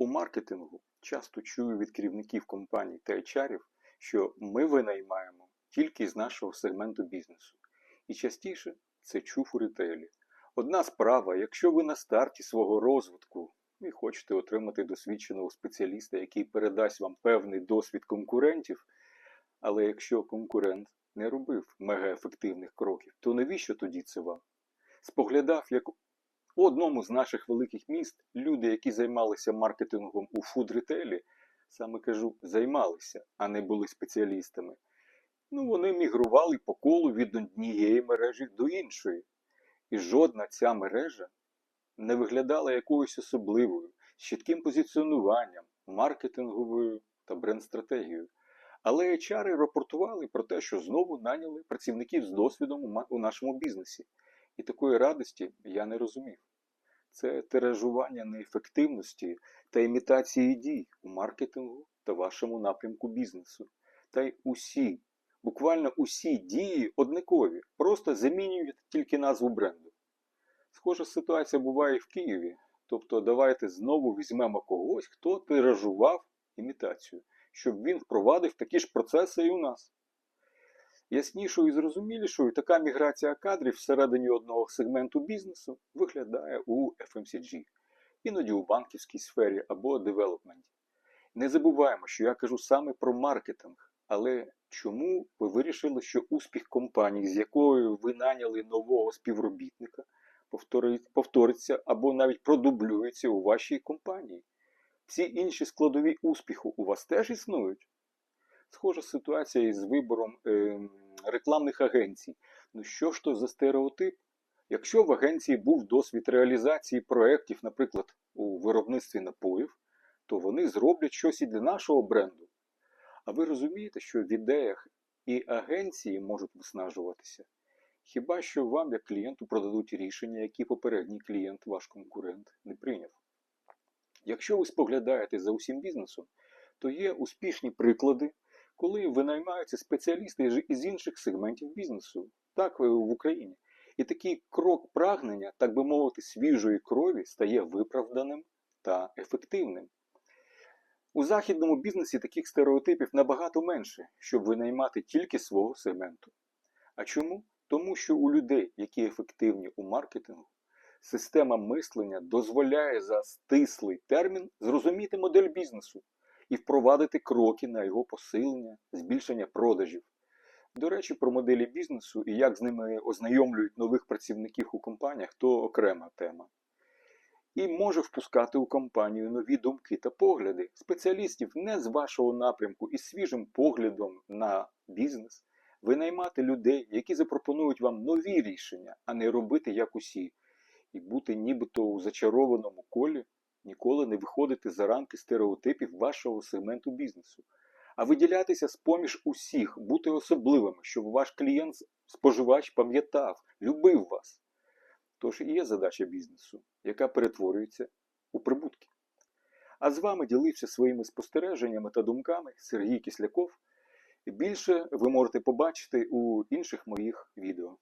У маркетингу часто чую від керівників компаній та HR, що ми винаймаємо тільки з нашого сегменту бізнесу. І частіше це чув у ретейлі. Одна справа, якщо ви на старті свого розвитку і хочете отримати досвідченого спеціаліста, який передасть вам певний досвід конкурентів, але якщо конкурент не робив мегаефективних кроків, то навіщо тоді це вам? Споглядав, як у одному з наших великих міст люди, які займалися маркетингом у фуд-ретейлі, саме кажу, займалися, а не були спеціалістами. Ну, вони мігрували по колу від однієї мережі до іншої. І жодна ця мережа не виглядала якоюсь особливою, з чітким позиціонуванням, маркетинговою та бренд-стратегією. Але HR рапортували про те, що знову наняли працівників з досвідом у нашому бізнесі. І такої радості я не розумів. Це тиражування неефективності та імітації дій у маркетингу та вашому напрямку бізнесу. Та й усі, буквально усі дії однакові, просто замінюють тільки назву бренду. Схожа ситуація буває і в Києві. Тобто давайте знову візьмемо когось, хто тиражував імітацію, щоб він впровадив такі ж процеси і у нас. Яснішою і зрозумілішою така міграція кадрів всередині одного сегменту бізнесу виглядає у FMCG, іноді у банківській сфері або девелопменті. Не забуваємо, що я кажу саме про маркетинг, але чому ви вирішили, що успіх компанії, з якою ви наняли нового співробітника, повториться або навіть продублюється у вашій компанії? Всі інші складові успіху у вас теж існують? Схожа ситуація із вибором ем, рекламних агенцій. Ну що ж то за стереотип? Якщо в агенції був досвід реалізації проєктів, наприклад, у виробництві напоїв, то вони зроблять щось і для нашого бренду. А ви розумієте, що в ідеях і агенції можуть виснажуватися? Хіба що вам, як клієнту, продадуть рішення, які попередній клієнт, ваш конкурент, не прийняв? Якщо ви споглядаєте за усім бізнесом, то є успішні приклади, коли винаймаються спеціалісти із інших сегментів бізнесу, так в Україні. І такий крок прагнення, так би мовити, свіжої крові стає виправданим та ефективним. У західному бізнесі таких стереотипів набагато менше, щоб винаймати тільки свого сегменту. А чому? Тому що у людей, які ефективні у маркетингу, система мислення дозволяє за стислий термін зрозуміти модель бізнесу і впровадити кроки на його посилення, збільшення продажів. До речі, про моделі бізнесу і як з ними ознайомлюють нових працівників у компаніях, то окрема тема. І може впускати у компанію нові думки та погляди спеціалістів не з вашого напрямку і свіжим поглядом на бізнес, винаймати людей, які запропонують вам нові рішення, а не робити як усі, і бути нібито у зачарованому колі, ніколи не виходити за рамки стереотипів вашого сегменту бізнесу, а виділятися з поміж усіх, бути особливими, щоб ваш клієнт, споживач пам'ятав, любив вас. Тож і є задача бізнесу, яка перетворюється у прибутки. А з вами ділився своїми спостереженнями та думками Сергій Кисляков. Більше ви можете побачити у інших моїх відео.